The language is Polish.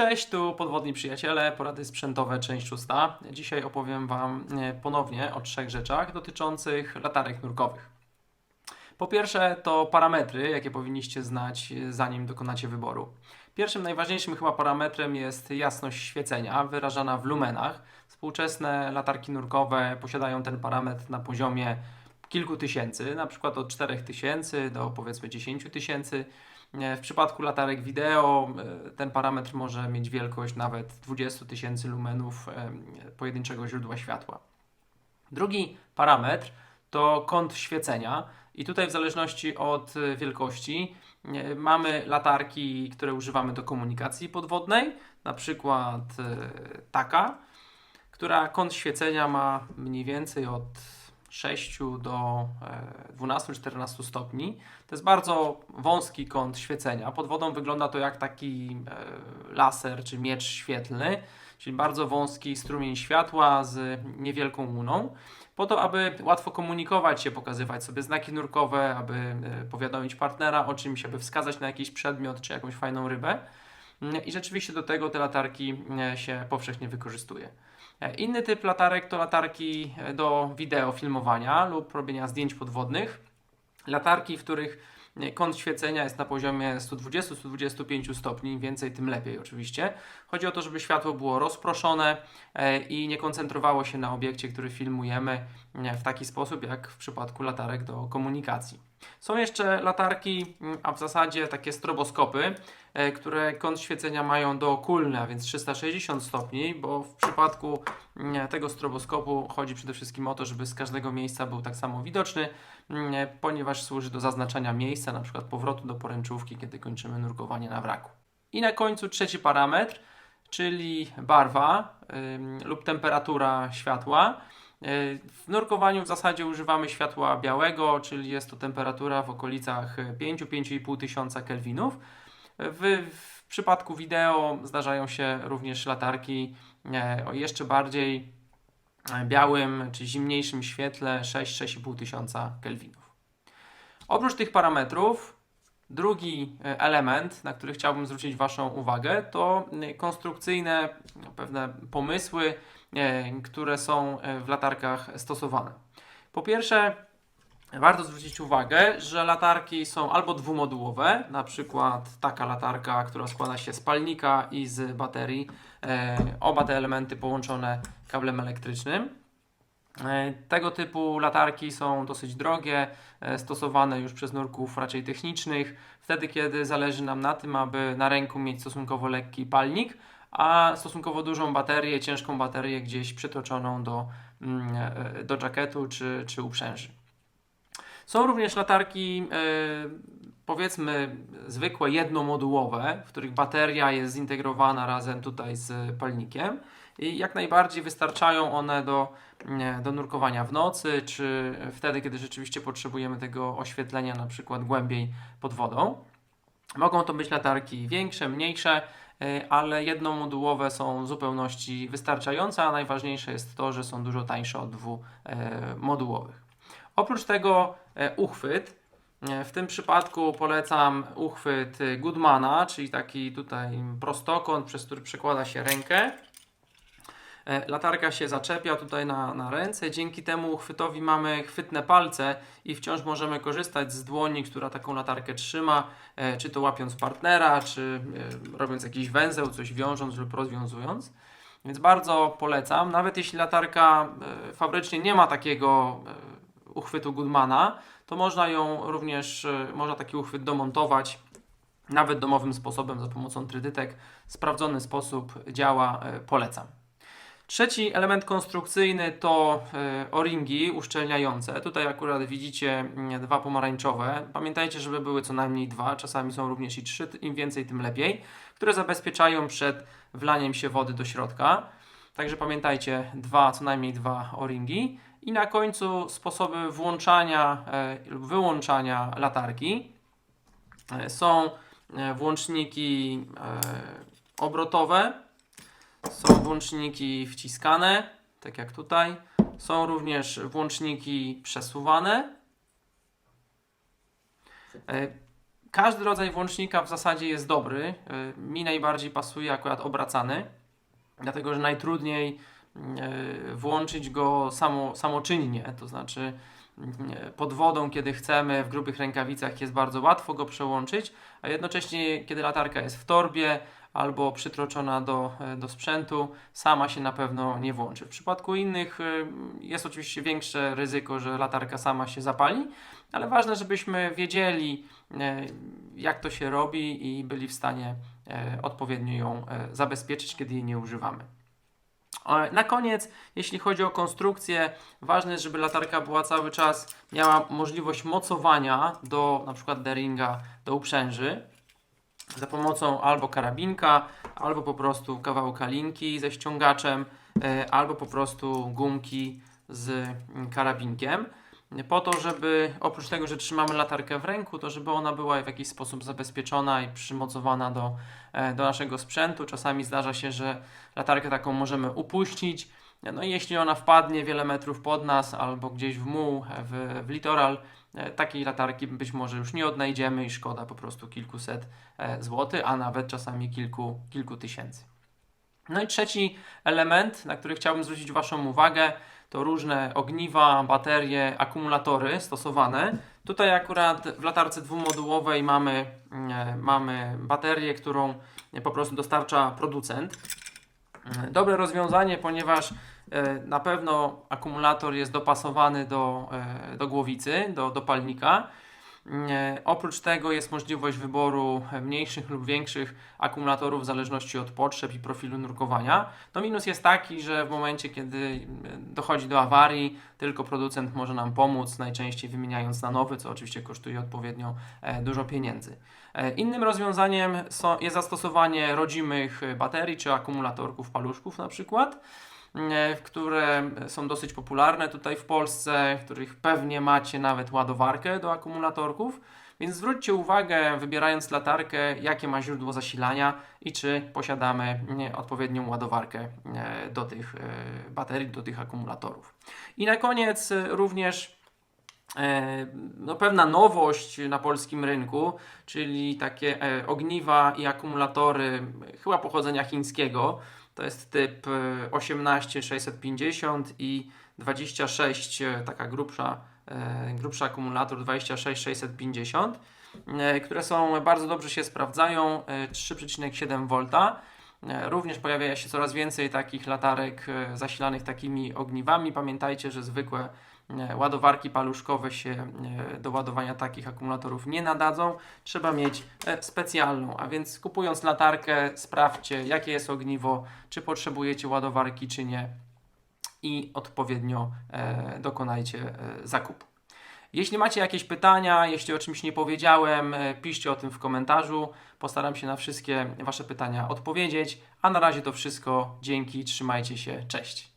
Cześć, tu podwodni przyjaciele, porady sprzętowe, część szósta. Dzisiaj opowiem Wam e, ponownie o trzech rzeczach dotyczących latarek nurkowych. Po pierwsze, to parametry, jakie powinniście znać, e, zanim dokonacie wyboru. Pierwszym, najważniejszym chyba parametrem jest jasność świecenia, wyrażana w lumenach. Współczesne latarki nurkowe posiadają ten parametr na poziomie kilku tysięcy, na przykład od 4000 do powiedzmy 10 tysięcy. W przypadku latarek wideo e, ten parametr może mieć wielkość nawet 20 tysięcy lumenów e, pojedynczego źródła światła. Drugi parametr to kąt świecenia i tutaj w zależności od e, wielkości mamy latarki, które używamy do komunikacji podwodnej, na przykład taka, która kąt świecenia ma mniej więcej od 6 do e, 12-14 stopni. To jest bardzo wąski kąt świecenia. Pod wodą wygląda to jak taki e, laser czy miecz świetlny, czyli bardzo wąski strumień światła z niewielką łuną. Po to, aby łatwo komunikować się, pokazywać sobie znaki nurkowe, aby e, powiadomić partnera o czymś, aby wskazać na jakiś przedmiot czy jakąś fajną rybę. Mm, I rzeczywiście do tego te latarki e, się powszechnie wykorzystuje. E, Inny typ latarek to latarki e, do wideo filmowania lub robienia zdjęć podwodnych. Latarki, w których kąt świecenia jest na poziomie 120-125 stopni, więcej tym lepiej oczywiście. Chodzi o to, żeby światło było rozproszone i nie koncentrowało się na obiekcie, który filmujemy w taki sposób jak w przypadku latarek do komunikacji. Są jeszcze latarki, mm, a w zasadzie takie stroboskopy, e, które kąt świecenia mają dookólny, a więc 360 stopni, bo w przypadku mm, tego stroboskopu chodzi przede wszystkim o to, żeby z każdego miejsca był tak samo widoczny, mm, ponieważ służy do zaznaczania miejsca, na przykład powrotu do poręczówki, kiedy kończymy nurkowanie na wraku. I na końcu trzeci parametr, czyli barwa lub temperatura światła. Yy, W nurkowaniu w zasadzie używamy światła białego, czyli jest to temperatura w okolicach 5-5,5 tysiąca kelwinów. W, w przypadku wideo zdarzają się również latarki e, o jeszcze bardziej e, białym czy zimniejszym świetle 6-6,5 tysiąca kelwinów. Oprócz tych parametrów, drugi e, element, na który chciałbym zwrócić Waszą uwagę, to e, konstrukcyjne no, pewne pomysły, e, które są e, w latarkach stosowane. Po pierwsze, warto zwrócić uwagę, że latarki są albo dwumodułowe, na przykład taka latarka, która składa się z palnika i z baterii, e, oba te elementy połączone kablem elektrycznym. E, Tego typu latarki są dosyć drogie, e, stosowane już przez nurków raczej technicznych, wtedy kiedy zależy nam na tym, aby na ręku mieć stosunkowo lekki palnik, a stosunkowo dużą baterię, ciężką baterię gdzieś przytoczoną do, mm, e, do żakietu czy, czy uprzęży. Są również latarki, e, powiedzmy, zwykłe jednomodułowe, w których bateria jest zintegrowana razem tutaj z palnikiem i jak najbardziej wystarczają one do, nie, do nurkowania w nocy, czy wtedy, kiedy rzeczywiście potrzebujemy tego oświetlenia, na przykład głębiej pod wodą. Mogą to być latarki większe, mniejsze, ale jednomodułowe są w zupełności wystarczające, a najważniejsze jest to, że są dużo tańsze od dwumodułowych. Oprócz tego e, uchwyt. E, W tym przypadku polecam uchwyt e, Goodmana, czyli taki tutaj prostokąt, przez który przekłada się rękę. E, Latarka się zaczepia tutaj na, na ręce. Dzięki temu uchwytowi mamy chwytne palce i wciąż możemy korzystać z dłoni, która taką latarkę trzyma, e, czy to łapiąc partnera, czy e, robiąc jakiś węzeł, coś wiążąc lub rozwiązując. Więc bardzo polecam. Nawet jeśli latarka fabrycznie nie ma takiego uchwytu Goodmana, to można ją również, można taki uchwyt domontować nawet domowym sposobem za pomocą trydytek. Sprawdzony sposób działa, polecam. Trzeci element konstrukcyjny to e, o-ringi uszczelniające. Tutaj akurat widzicie mm, dwa pomarańczowe. Pamiętajcie, żeby były co najmniej dwa, czasami są również i trzy, im więcej, tym lepiej, które zabezpieczają przed wlaniem się wody do środka. Także pamiętajcie, dwa, co najmniej dwa o-ringi. I na końcu sposoby włączania e, lub wyłączania latarki. E, Są włączniki obrotowe, są włączniki wciskane, tak jak tutaj. Są również włączniki przesuwane. E, każdy rodzaj włącznika w zasadzie jest dobry. Y, Mi najbardziej pasuje akurat obracany, dlatego że najtrudniej y, włączyć go samo, samoczynnie, to znaczy pod wodą, kiedy chcemy, w grubych rękawicach jest bardzo łatwo go przełączyć, a jednocześnie, kiedy latarka jest w torbie albo przytroczona do, e, do sprzętu, sama się na pewno nie włączy. W przypadku innych y, jest oczywiście większe ryzyko, że latarka sama się zapali, ale ważne, żebyśmy wiedzieli, e, jak to się robi i byli w stanie e, odpowiednio ją e, zabezpieczyć, kiedy jej nie używamy. Na koniec, jeśli chodzi o konstrukcję, ważne jest, żeby latarka była cały czas, miała możliwość mocowania do na przykład deringa, do uprzęży za pomocą albo karabinka, albo po prostu kawałka linki ze ściągaczem, e, albo po prostu gumki z karabinkiem. Po to, żeby oprócz tego, że trzymamy latarkę w ręku, to żeby ona była w jakiś sposób zabezpieczona i przymocowana do, e, do naszego sprzętu. Czasami zdarza się, że latarkę taką możemy upuścić. No i jeśli ona wpadnie wiele metrów pod nas albo gdzieś w muł, w, w litoral, e, takiej latarki być może już nie odnajdziemy i szkoda po prostu kilkuset e, złotych, a nawet czasami kilku, kilku tysięcy. No i trzeci element, na który chciałbym zwrócić Waszą uwagę, to różne ogniwa, baterie, akumulatory stosowane. Tutaj akurat w latarce dwumodułowej mamy, e, mamy baterię, którą po prostu dostarcza producent. E, Dobre rozwiązanie, ponieważ e, na pewno akumulator jest dopasowany do, e, do głowicy, do, do palnika. E, Oprócz tego jest możliwość wyboru mniejszych lub większych akumulatorów w zależności od potrzeb i profilu nurkowania. No minus jest taki, że w momencie, kiedy e, dochodzi do awarii, tylko producent może nam pomóc, najczęściej wymieniając na nowy, co oczywiście kosztuje odpowiednio e, dużo pieniędzy. Innym rozwiązaniem jest zastosowanie rodzimych baterii czy akumulatorków paluszków na przykład które są dosyć popularne tutaj w Polsce, w których pewnie macie nawet ładowarkę do akumulatorków. Więc zwróćcie uwagę, wybierając latarkę, jakie ma źródło zasilania i czy posiadamy odpowiednią ładowarkę e, do tych e, baterii, do tych akumulatorów. I na koniec e, również e, no, pewna nowość na polskim rynku, czyli takie e, ogniwa i akumulatory e, chyba pochodzenia chińskiego. To jest typ e, 18650 i 26, e, taka grubsza, e, grubszy akumulator 26650, e, które są bardzo dobrze się sprawdzają, e, 3,7 V. E, Również pojawia się coraz więcej takich latarek e, zasilanych takimi ogniwami. Pamiętajcie, że zwykłe e, ładowarki paluszkowe się e, do ładowania takich akumulatorów nie nadadzą. Trzeba mieć e, specjalną, a więc kupując latarkę, sprawdźcie jakie jest ogniwo, czy potrzebujecie ładowarki, czy nie i odpowiednio e, dokonajcie zakupu. Jeśli macie jakieś pytania, jeśli o czymś nie powiedziałem, piszcie o tym w komentarzu. Postaram się na wszystkie Wasze pytania odpowiedzieć. A na razie to wszystko. Dzięki, trzymajcie się, cześć.